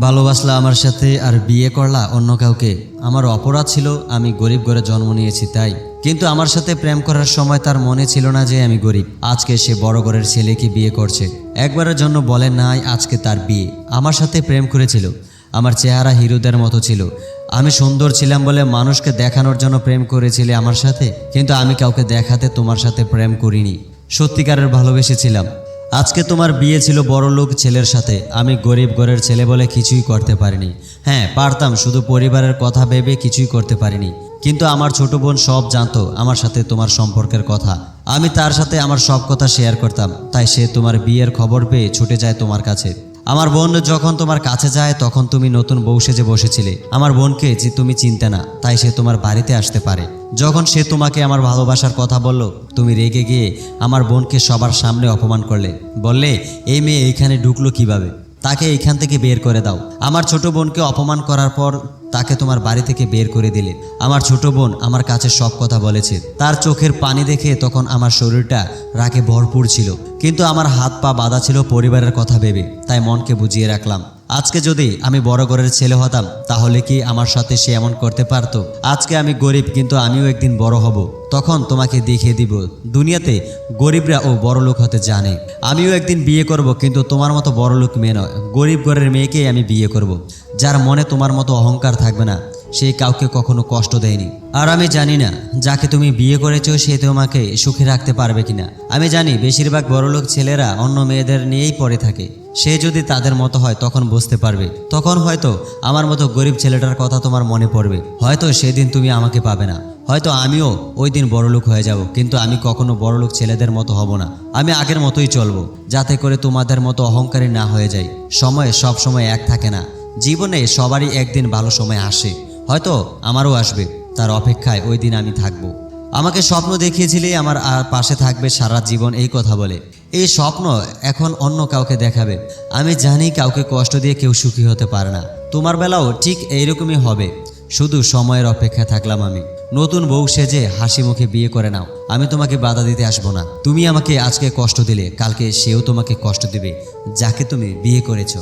ভালোবাসলা আমার সাথে আর বিয়ে করলা অন্য কাউকে। আমার অপরাধ ছিল, আমি গরিব ঘরে জন্ম নিয়েছি তাই। কিন্তু আমার সাথে প্রেম করার সময় তার মনে ছিল না যে আমি গরিব। আজকে সে বড় ঘরের ছেলেকে বিয়ে করছে। একবারের জন্য বলে নাই, আজকে তার বিয়ে। আমার সাথে প্রেম করেছিল। আমার চেহারা হিরোদের মতো ছিল। আমি সুন্দর ছিলাম বলে মানুষকে দেখানোর জন্য প্রেম করেছিলে আমার সাথে। কিন্তু আমি কাউকে দেখাতে তোমার সাথে প্রেম করিনি। সত্যিকারের ভালোবেসেছিলাম আজকে তোমার বিয়ে ছিল বড় লোক ছেলের সাথে। আমি গরিব ঘরের ছেলে বলে কিছুই করতে পারিনি। হ্যাঁ পারতাম, শুধু পরিবারের কথা ভেবে কিছুই করতে পারিনি। কিন্তু আমার ছোট বোন সব জানতো আমার সাথে তোমার সম্পর্কের কথা। আমি তার সাথে আমার সব কথা শেয়ার করতাম। তাই সে তোমার বিয়ের খবর পেয়ে ছুটে যায় তোমার কাছে। আমার বোন যখন তোমার কাছে যায়, তখন তুমি নতুন বউ সেজে বসেছিলে। আমার বোনকে যে তুমি চিনতে না, তাই সে তোমার বাড়িতে আসতে পারে। যখন সে তোমাকে আমার ভালোবাসার কথা বলল, তুমি রেগে গিয়ে আমার বোনকে সবার সামনে অপমান করলে। বললে, এই মেয়ে এইখানে ঢুকলো কীভাবে? তাকে এইখান থেকে বের করে দাও। আমার ছোট বোনকে অপমান করার পর তাকে তোমার বাড়ি থেকে বের করে দিলে। আমার ছোট বোন আমার কাছে সব কথা বলেছে। তার চোখের পানি দেখে তখন আমার শরীরটা রাগে ভরপুর ছিল। কিন্তু আমার হাত পা বাঁধা ছিল পরিবারের কথা ভেবে, তাই মনকে বুঝিয়ে রাখলাম। আজকে যদি আমি বড় ঘরের ছেলে হতাম, তাহলে কি আমার সাথে সে এমন করতে পারতো? আজকে আমি গরিব, কিন্তু আমিও একদিন বড় হব। তখন তোমাকে দেখিয়ে দিব, দুনিয়াতে গরিবরা ও বড় লোক হতে জানে। আমিও একদিন বিয়ে করব, কিন্তু তোমার মতো বড় লোক মেয়ে নয়। গরিব ঘরের মেয়েকেই আমি বিয়ে করব। যার মনে তোমার মতো অহংকার থাকবে না, সে কাউকে কখনো কষ্ট দেয়নি। আর আমি জানি না, যাকে তুমি বিয়ে করেছ, সে তোমাকে সুখে রাখতে পারবে কিনা। আমি জানি, বেশিরভাগ বড়লোক ছেলেরা অন্য মেয়েদের নিয়েই পড়ে থাকে। সে যদি তাদের মতো হয়, তখন বুঝতে পারবে। তখন হয়তো আমার মতো গরিব ছেলেটার কথা তোমার মনে পড়বে। হয়তো সেদিন তুমি আমাকে পাবে না। হয়তো আমিও ওই দিন বড়লোক হয়ে যাব, কিন্তু আমি কখনো বড়লোক ছেলেদের মতো হব না। আমি আগের মতোই চলবো, যাতে করে তোমাদের মতো অহংকারী না হয়ে যাই। সময় সব সময় এক থাকে না। জীবনে সবারই একদিন ভালো সময় আসে। হয়তো আমারও আসবে, তার অপেক্ষায় ওই দিন আমি থাকব। আমাকে স্বপ্ন দেখিয়েছিলে, আমার আর পাশে থাকবে সারা জীবন এই কথা বলে। এই স্বপ্ন এখন অন্য কাউকে দেখাবে। আমি জানি কাউকে কষ্ট দিয়ে কেউ সুখী হতে পারে না। তোমার বেলাও ঠিক এইরকমই হবে। শুধু সময়ের অপেক্ষায় থাকলাম আমি। নতুন বউ সেজে হাসি মুখে বিয়ে করে নাও। আমি তোমাকে বাধা দিতে আসব না। তুমি আমাকে আজকে কষ্ট দিলে, কালকে সেও তোমাকে কষ্ট দিবে, যাকে তুমি বিয়ে করেছ।